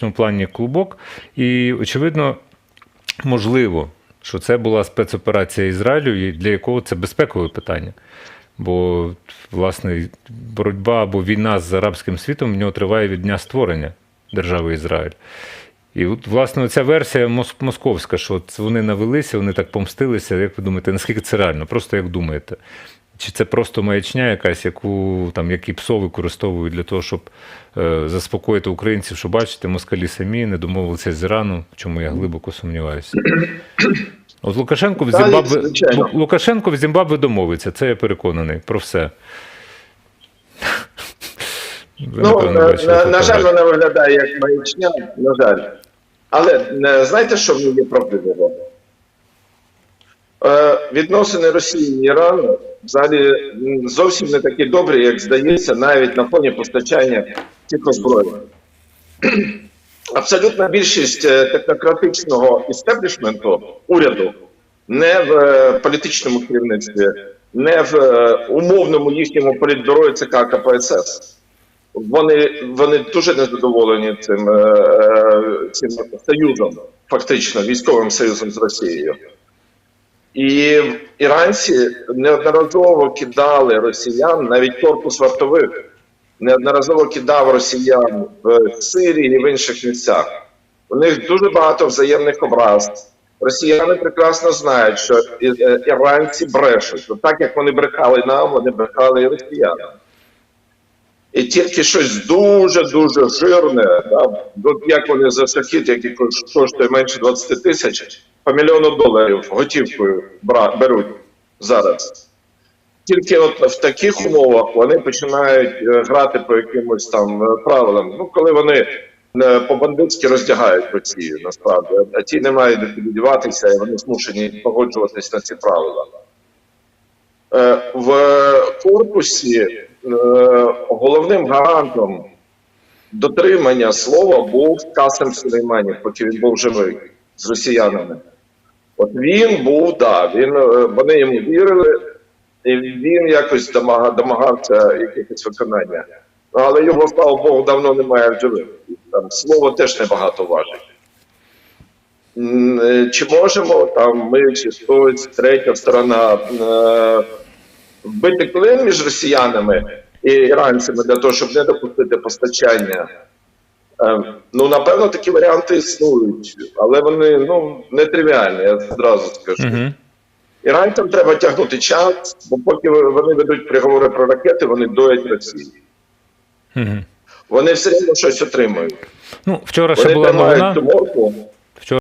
цьому плані клубок, і очевидно, можливо, що це була спецоперація Ізраїлю, для якого це безпекове питання. Бо, власне, боротьба або війна з арабським світом в нього триває від дня створення держави Ізраїль. І от, власне, ця версія московська, що вони навелися, вони так помстилися. Як ви думаєте, наскільки це реально? Просто як думаєте? Чи це просто маячня якась, яку там які псо використовують для того, щоб е, заспокоїти українців, що бачите, москалі самі не домовилися з Ірану, в чому я глибоко сумніваюся. От Лукашенко в Зімбабве Лукашенко в Зімбабве домовиться, це я переконаний про все. Ви, Ну, напевно, на, бачили на, на жаль, вона виглядає як маячня, на жаль. Але е, знаєте, що в ній є? Е, відносини Росії і Ірану взагалі зовсім не такі добрі, як здається, навіть на фоні постачання цих озброєнь. Абсолютна більшість е, технократичного істеблішменту уряду не в е, політичному керівництві, не в е, умовному їхньому політбюро ЦК КПСС. Вони, вони дуже незадоволені цим, цим союзом, фактично військовим союзом з Росією. І іранці неодноразово кидали росіян, навіть корпус вартових, неодноразово кидав росіян в Сирії і в інших місцях. У них дуже багато взаємних образ. Росіяни прекрасно знають, що е, іранці брешуть. От Так як вони брехали нам, вони брехали і росіянам. І тільки щось дуже-дуже жирне, да, як вони за шахіт, який коштує менше 20 тисяч, по мільйону доларів готівкою беруть зараз. Тільки от в таких умовах вони починають е, грати по якимось там е, правилам. Ну, коли вони е, по-бандитськи роздягають Росію, насправді, а ті не мають де і вони змушені погоджуватись на ці правила. В корпусі головним гарантом дотримання слова був Касем Сулейманів, поки він був живий з росіянами. От він був, да, він, е, вони йому вірили, і він якось домага- домагався якихось виконання. Але його, слава Богу, давно немає в живих. Там слово теж небагато важить. Е, Чи можемо там ми, чи хтось, третя сторона е, вбити клин між росіянами і іранцями для того, щоб не допустити постачання? Е, Ну, напевно, такі варіанти існують, але вони ну, нетривіальні, я зразу скажу. Угу. Іранцям треба тягнути час, бо поки вони ведуть переговори про ракети, вони доять Росії. Угу. Вони все одно щось отримують. Ну, вчора ще Вони була новина. ту морку.